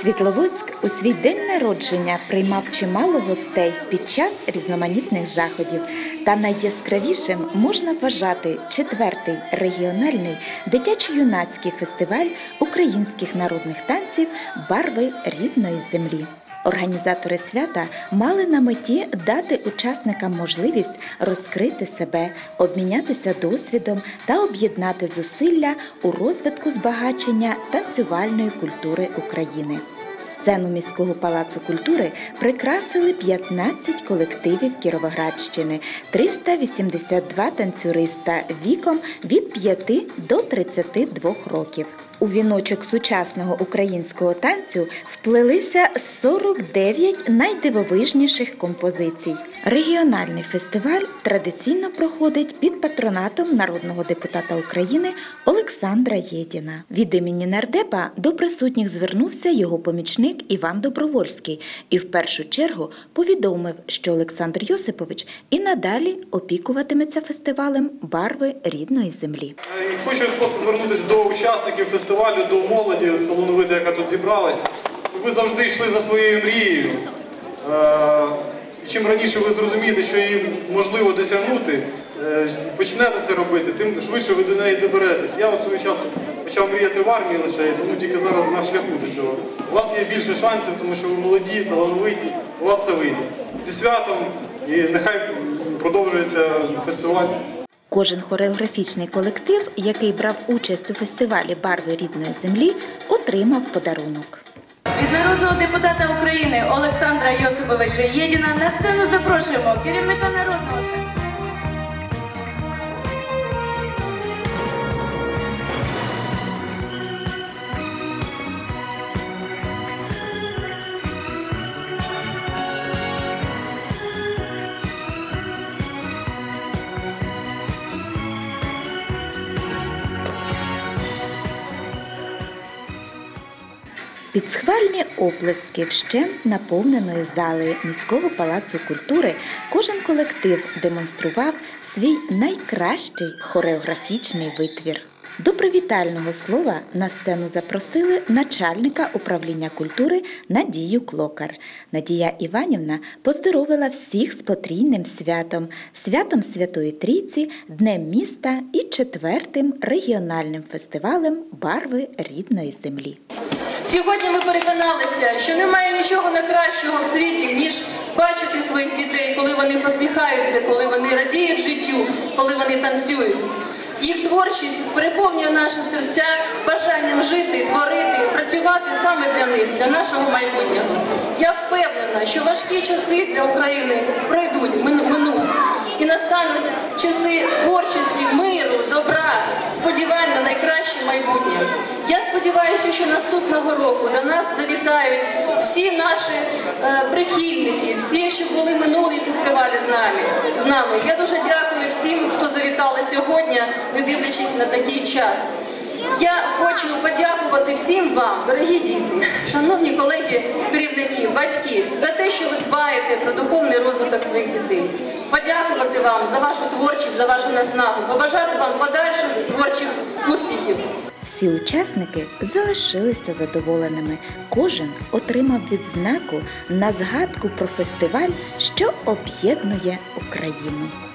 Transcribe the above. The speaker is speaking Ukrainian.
Світловодськ у свій день народження приймав чимало гостей під час різноманітних заходів. Та найяскравішим можна вважати четвертий регіональний дитячо-юнацький фестиваль українських народних танців Барви рідної землі. Організатори свята мали на меті дати учасникам можливість розкрити себе, обмінятися досвідом та об'єднати зусилля у розвитку збагачення танцювальної культури України. Сцену міського палацу культури прикрасили 15 колективів Кіровоградщини, 382 танцюриста віком від 5 до 32 років. У віночок сучасного українського танцю вплелися 49 найдивовижніших композицій. Регіональний фестиваль традиційно проходить під патронатом народного депутата України Олександра Єдіна. Від імені нардепа до присутніх звернувся його помічник Іван Добровольський і в першу чергу повідомив, що Олександр Йосипович і надалі опікуватиметься фестивалем барви рідної землі. Хочу просто звернутися до учасників фестивалю, до молоді талановитої, яка тут зібралась. Ви завжди йшли за своєю мрією. Е, чим раніше ви зрозумієте, що її можливо досягнути, е, почнете це робити, тим швидше ви до неї доберетесь. Я у свій час почав мріяти в армії лише, тому тільки зараз на шляху до цього. У вас є більше шансів, тому що ви молоді, талановиті, у вас все вийде. Зі святом і нехай продовжується фестиваль. Кожен хореографічний колектив, який брав участь у фестивалі Барви рідної землі, отримав подарунок. Від народного депутата України Олександра Йосиповича Єдіна на сцену запрошуємо керівника народного Під схвальні оплески вщент наповненої зали міського палацу культури кожен колектив демонстрував свій найкращий хореографічний витвір. До привітального слова на сцену запросили начальника управління культури Надію Клокар. Надія Іванівна поздоровила всіх з потрійним святом, святом Святої Трійці, Днем міста і четвертим регіональним фестивалем Барви рідної землі. Сьогодні ми переконалися, що немає нічого найкращого в світі, ніж бачити своїх дітей, коли вони посміхаються, коли вони радіють життю, коли вони танцюють. Їх творчість переповнює наші серця бажанням жити, творити, працювати саме для них, для нашого майбутнього. Я впевнена, що важкі часи для України пройдуть, минуть, і настануть часи творчості, миру, добра, сподівань на найкраще майбутнє. Я сподіваюся, що наступного року до нас завітають всі наші е, прихильники, всі, що були минулі фестивалі з нами. З нами. Я дуже дякую всім, хто завітали сьогодні, не дивлячись на такий час. Я хочу подякувати всім вам, дорогі діти, шановні колеги, керівники, батьки, за те, що ви дбаєте про духовний розвиток своїх дітей. Подякувати вам за вашу творчість, за вашу наснагу, побажати вам подальших творчих успіхів. Всі учасники залишилися задоволеними. Кожен отримав відзнаку на згадку про фестиваль, що об'єднує Україну.